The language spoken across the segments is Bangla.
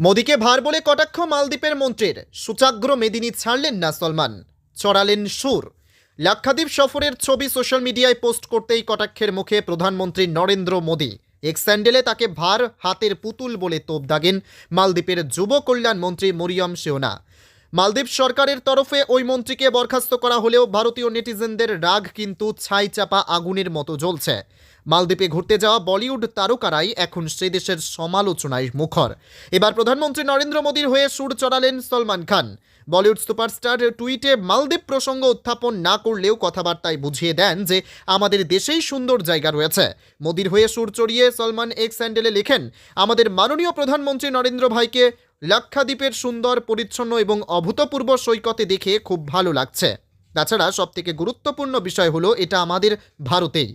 মোদীকে ভার বলে কটাক্ষ মালদ্বীপের মন্ত্রীর। সুচাগ্র মেদিনী ছাড়লেন না সলমান। চড়ালেন সুর। লাক্ষাদ্বীপ সফরের ছবি সোশ্যাল মিডিয়ায় পোস্ট করতেই কটাক্ষের মুখে প্রধানমন্ত্রী নরেন্দ্র মোদী। এক স্যান্ডেলে তাকে ভার হাতের পুতুল বলে তোপ দাগেন মালদ্বীপের যুব কল্যাণ মন্ত্রী মরিয়ম শেওনা। মালদ্বীপ সরকারের তরফে ওই মন্ত্রীকে বরখাস্ত করা হলেও ভারতীয় নেটিজেনদের রাগ কিন্তু ছাই চাপা আগুনের মতো জ্বলছে। মালদ্বীপে ঘুরতে যাওয়া বলিউড তারকারাই এখন সে দেশের সমালোচনায় মুখর। এবার প্রধানমন্ত্রী নরেন্দ্র মোদীর হয়ে সুর চড়ালেন সলমান খান। বলিউড সুপারস্টার টুইটে মালদ্বীপ প্রসঙ্গ উত্থাপন না করলেও কথাবার্তায় বুঝিয়ে দেন যে আমাদের দেশেই সুন্দর জায়গা রয়েছে। মোদির হয়ে সুর চড়িয়ে সলমান এক্স স্যান্ডেলে লেখেন, আমাদের মাননীয় প্রধানমন্ত্রী নরেন্দ্র ভাইকে লাক্ষাদ্বীপের সুন্দর, পরিচ্ছন্ন এবং অভূতপূর্ব সৈকতে দেখে খুব ভালো লাগছে। তাছাড়া সবথেকে গুরুত্বপূর্ণ বিষয় হলো এটা আমাদের ভারতেই।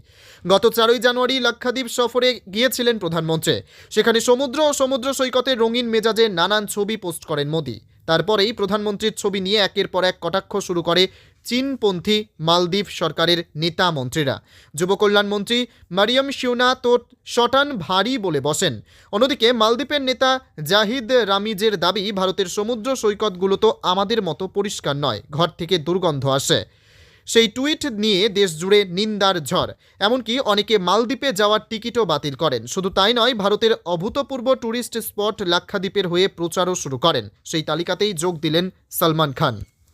গত চারই জানুয়ারি লাক্ষাদ্বীপ সফরে গিয়েছিলেন প্রধানমন্ত্রী। সেখানে সমুদ্র ও সমুদ্র সৈকতে রঙিন মেজাজে নানান ছবি পোস্ট করেন মোদি। তারপরেই প্রধানমন্ত্রীর ছবি নিয়ে একের পর এক কটাক্ষ শুরু করে চীনপন্থী মালদ্বীপ সরকারের নেতা মন্ত্রীরা। যুবকল্যাণমন্ত্রী কল্যাণ মন্ত্রী মারিয়াম শিউনা তো শটান ভারী বলে বসেন। অন্যদিকে মালদ্বীপের নেতা জাহিদ রামিজের দাবি, ভারতের সমুদ্র সৈকতগুলো তো আমাদের মতো পরিষ্কার নয়, ঘর থেকে দুর্গন্ধ আসে। সেই টুইট নিয়ে দেশ জুড়ে নিন্দার ঝড়। এমনকি অনেকে মালদ্বীপে যাওয়ার টিকিটও বাতিল করেন। শুধু তাই নয়, ভারতের অভূতপূর্ব ট্যুরিস্ট স্পট লাক্ষাদ্বীপের হয়ে প্রচারও শুরু করেন। সেই তালিকাতেই যোগ দিলেন সলমান খান।